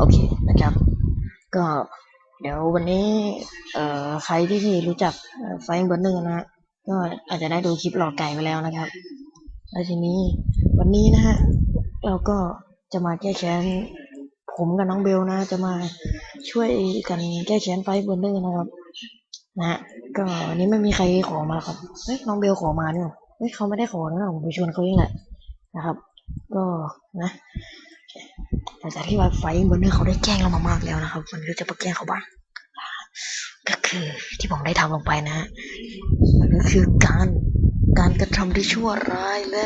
โอเคนะครับ ก็เดี๋ยววันนี้ เอ่อใครที่รู้จักไฟเบอร์หนึ่งนะฮะก็อาจจะได้ดูคลิปหลอกไก่ไปแล้วนะครับแล้วทีนี้วันนี้นะฮะเราก็จะมาแก้แค้นผมกับน้องเบลนะ จะมาช่วยกันแก้แค้นไฟเบอร์หนึ่งนะครับนะฮะก็วันนี้ไม่มีใครขอมาครับเฮ้ยน้องเบลขอมาเนี่ยเฮ้ยเขาไม่ได้ขอนะผมไปชวนเขาเองแหละนะครับ ก็นะ หลังจากที่ว่าไฟเบอร์หนึ่งเขาได้แจ้งเรามามากแล้วนะครับวันนี้จะไปแกล้งเขาบ้างก็คือที่ผมได้ทำลงไปนะมันก็คือการการกระทำที่ชั่วร้ายและ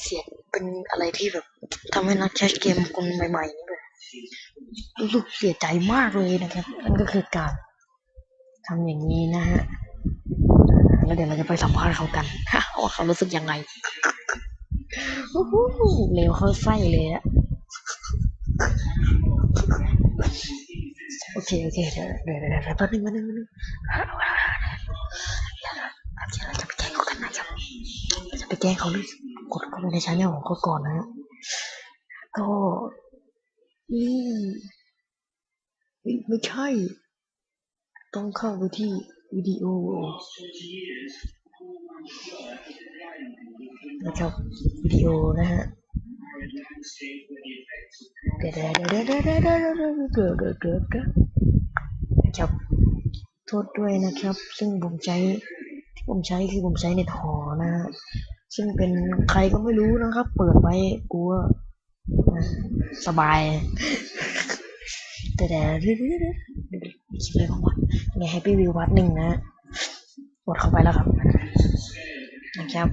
เสียเป็นอะไรที่แบบทำให้นักแคชเกมคนใหม่ๆนี่แบบรู้สึกเสียใจมากเลยนะครับนั่นก็คือการทำอย่างนี้นะฮะแล้วเดี๋ยวเราจะไปสัมภาษณ์เขากันว่าเขารู้สึกยังไงเร็วเข้าไส้เลยอะ โอเคโอเคเดี๋ยวเดี๋ยวเดี๋ยวแป๊บนึงแป๊บนึงแป๊บนึงเราจะไปแกล้งเขากันนะครับเราจะไปแกล้งเขาด้วยกดเข้าไปในชาแนลของเขาก่อนนะ ก็อืมเฮ้ยไม่ใช่ ต้องเข้าไปที่วิดีโอนะครับวิดีโอนะฮะ ครับโทษด้วยนะครับ ซึ่งผมใช้ที่ผมใช้คือผมใช้เน็ตหอนะฮะซึ่งเป็นใครก็ไม่รู้นะครับ เปิดไว้กลัวสบายแต่แต่เดี๋ยวเดี๋ยวเดี๋ยวเดี๋ยวคิดเลยของวันในแฮปปี้วิววัดหนึ่งนะกดเข้าไปแล้วครับนะครับ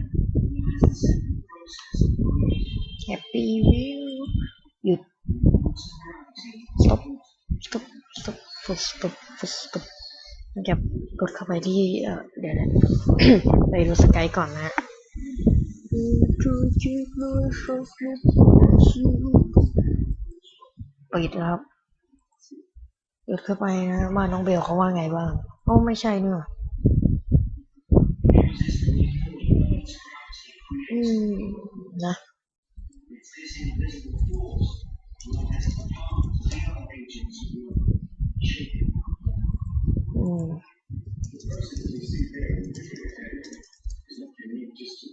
แฮปปี้วิว stop stop stop stop stop stop นะครับกดเข้าไปที่เดี๋ยวนะไปดูสกายก่อนนะปิดครับเปิดเข้าไปนะบ้าน้องเบลเขาว่าไงบ้างโอ้ไม่ใช่เนอะอืมนะ อืม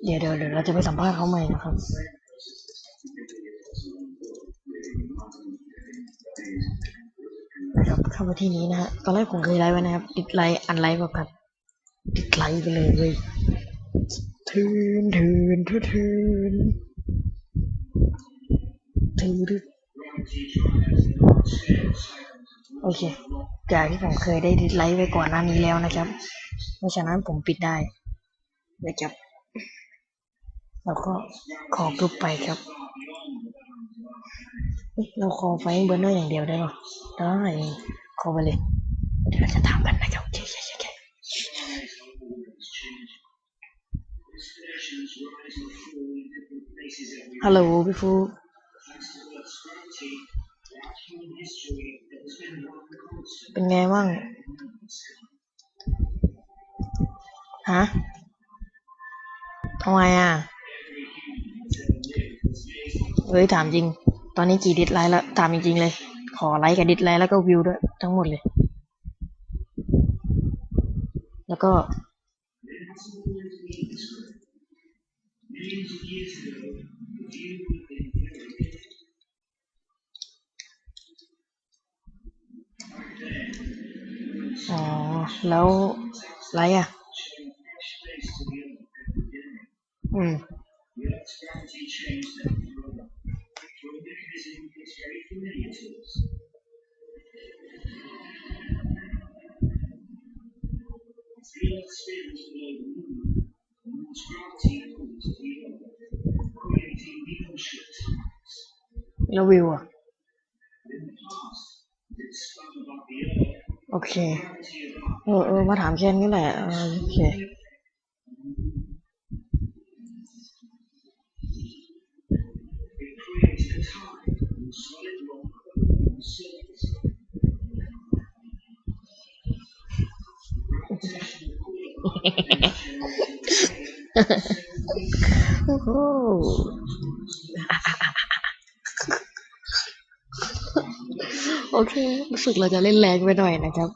เดี๋ยวเดี๋ยวเดี๋ยวเราจะไปสัมภาษณ์เขาใหม่นะครับ นะครับเข้ามาที่นี้นะฮะตอนแรกผมเคยไลฟ์ไว้นะครับ ติดไลฟ์อันไลฟ์แบบกันติดไลฟ์ไปเลยเว้ยทืนทืนทืนทืนทืนโอ เค จากที่ผมเคยได้ดิสไลฟ์ไว้ก่อนหน้านี้แล้วนะครับ เพราะฉะนั้นผมปิดได้นะครับแล้วก็ขอกรุ๊ปไปครับเฮ้ยเราขอไฟเบอร์เนอร์อย่างเดียวได้หรอได้ขอไปเลยเดี๋ยวเราจะทำกันนะครับโอเคโอเคโอเคฮัลโหลพี่ฟู เป็นไงบ้าง ฮะทำไมอะ เฮ้ย ถามจริง ตอนนี้กี่ดิสไลค์แล้ว ถามจริงๆเลย ขอไลค์กับดิสไลค์แล้วก็วิวด้วย ทั้งหมดเลย แล้วก็ อ๋อ แล้วไลค์อะ อืม แล้ววิวอะ โอเค เออเออมาถามแค่นี้แหละเออโอเคโอ้โห โอเครู้สึกเราจะเล่นแรงไปหน่อยนะครับ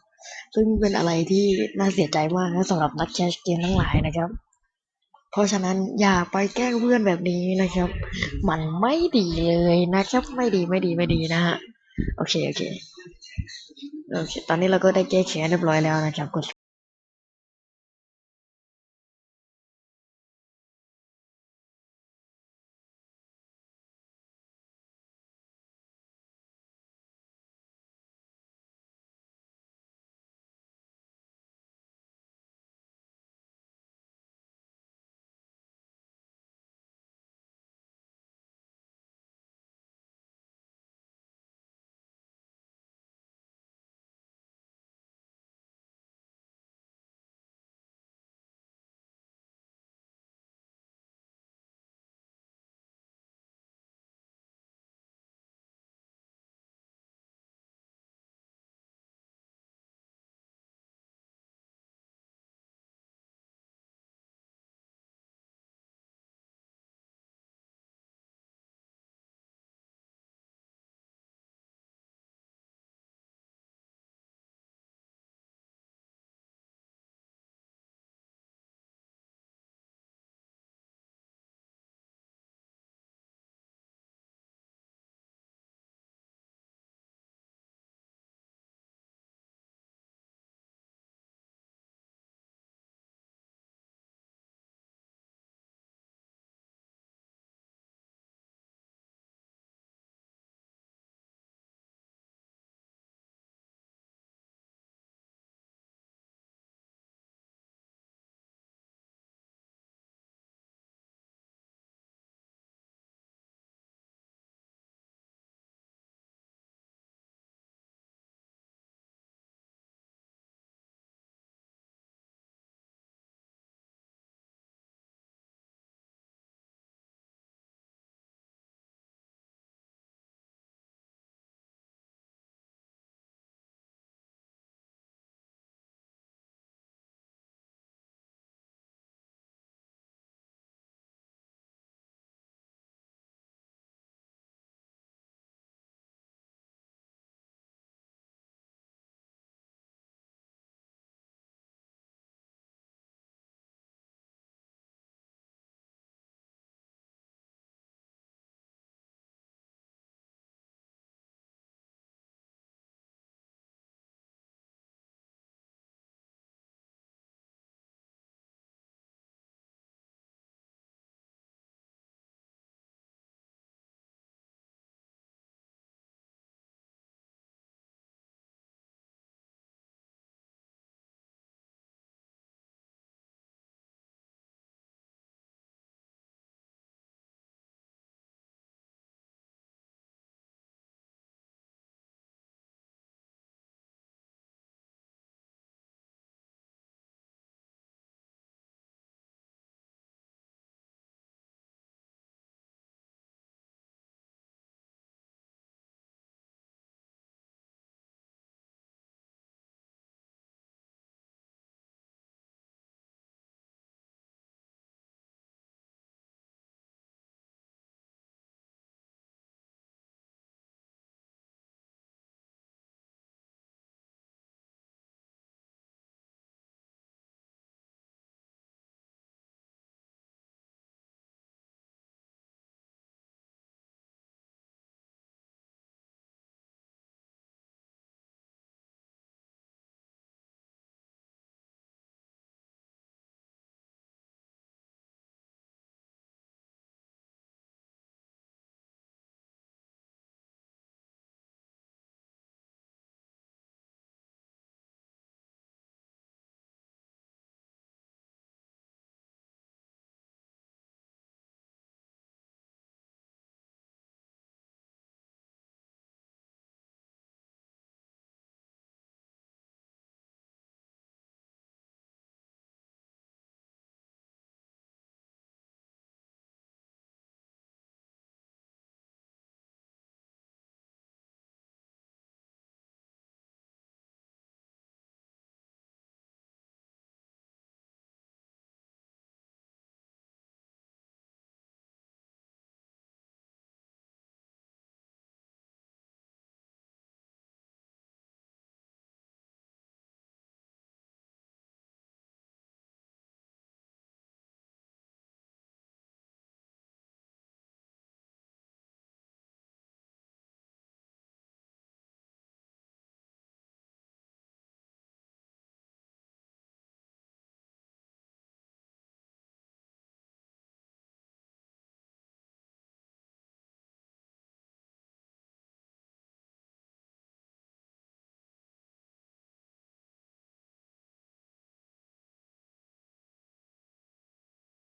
ซึ่งเป็นอะไรที่น่าเสียใจมากนะสำหรับนักแคชเกมทั้งหลายนะครับ เพราะฉะนั้นอย่าไปแกล้งเพื่อนแบบนี้นะครับ มันไม่ดีเลยนะครับไม่ดีไม่ดีไม่ดีนะฮะโอเคโอเคโอเค ตอนนี้เราก็ได้แก้แค้นเรียบร้อยแล้วนะครับกด